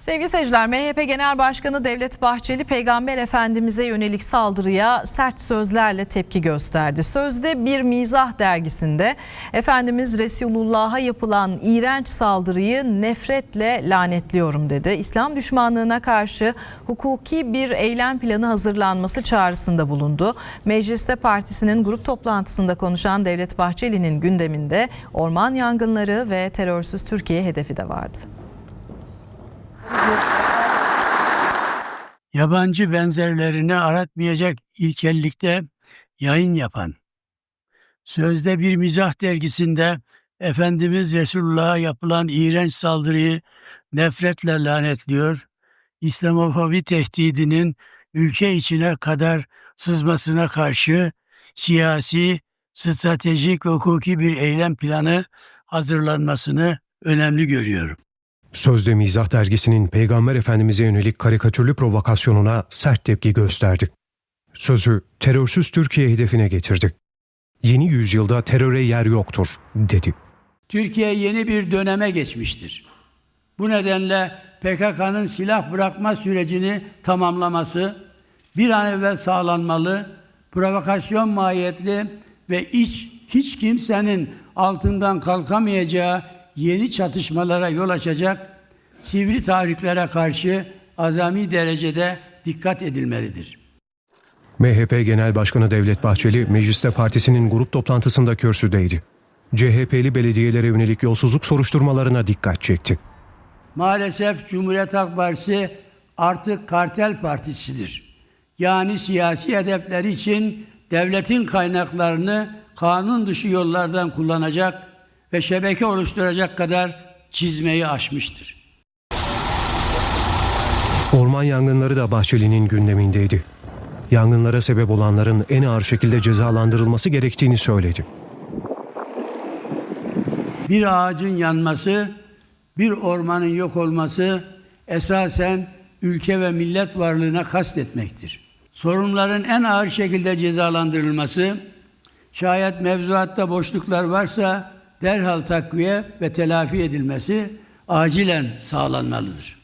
Sevgili seyirciler, MHP Genel Başkanı Devlet Bahçeli Peygamber Efendimiz'e yönelik saldırıya sert sözlerle tepki gösterdi. Sözde bir mizah dergisinde Efendimiz Resulullah'a yapılan iğrenç saldırıyı nefretle lanetliyorum dedi. İslam düşmanlığına karşı hukuki bir eylem planı hazırlanması çağrısında bulundu. Mecliste partisinin grup toplantısında konuşan Devlet Bahçeli'nin gündeminde orman yangınları ve terörsüz Türkiye hedefi de vardı. Yabancı benzerlerini aratmayacak ilkellikte yayın yapan, sözde bir mizah dergisinde Efendimiz Resulullah'a yapılan iğrenç saldırıyı nefretle lanetliyor, İslamofobi tehdidinin ülke içine kadar sızmasına karşı siyasi, stratejik ve hukuki bir eylem planı hazırlanmasını önemli görüyorum. Sözde Mizah dergisinin Peygamber Efendimiz'e yönelik karikatürlü provokasyonuna sert tepki gösterdi. Sözü terörsüz Türkiye hedefine getirdi. Yeni yüzyılda teröre yer yoktur, dedi. Türkiye yeni bir döneme geçmiştir. Bu nedenle PKK'nın silah bırakma sürecini tamamlaması bir an evvel sağlanmalı, provokasyon mahiyetli ve hiç, hiç kimsenin altından kalkamayacağı yeni çatışmalara yol açacak sivri tahriklere karşı azami derecede dikkat edilmelidir. MHP Genel Başkanı Devlet Bahçeli, mecliste partisinin grup toplantısında kürsüdeydi. CHP'li belediyelere yönelik yolsuzluk soruşturmalarına dikkat çekti. Maalesef Cumhuriyet Halk Partisi artık kartel partisidir. Yani siyasi hedefleri için devletin kaynaklarını kanun dışı yollardan kullanacak ve şebeke oluşturacak kadar çizmeyi aşmıştır. Orman yangınları da Bahçeli'nin gündemindeydi. Yangınlara sebep olanların en ağır şekilde cezalandırılması gerektiğini söyledi. Bir ağacın yanması, bir ormanın yok olması esasen ülke ve millet varlığına kastetmektir. Sorunların en ağır şekilde cezalandırılması, şayet mevzuatta boşluklar varsa derhal takviye ve telafi edilmesi acilen sağlanmalıdır.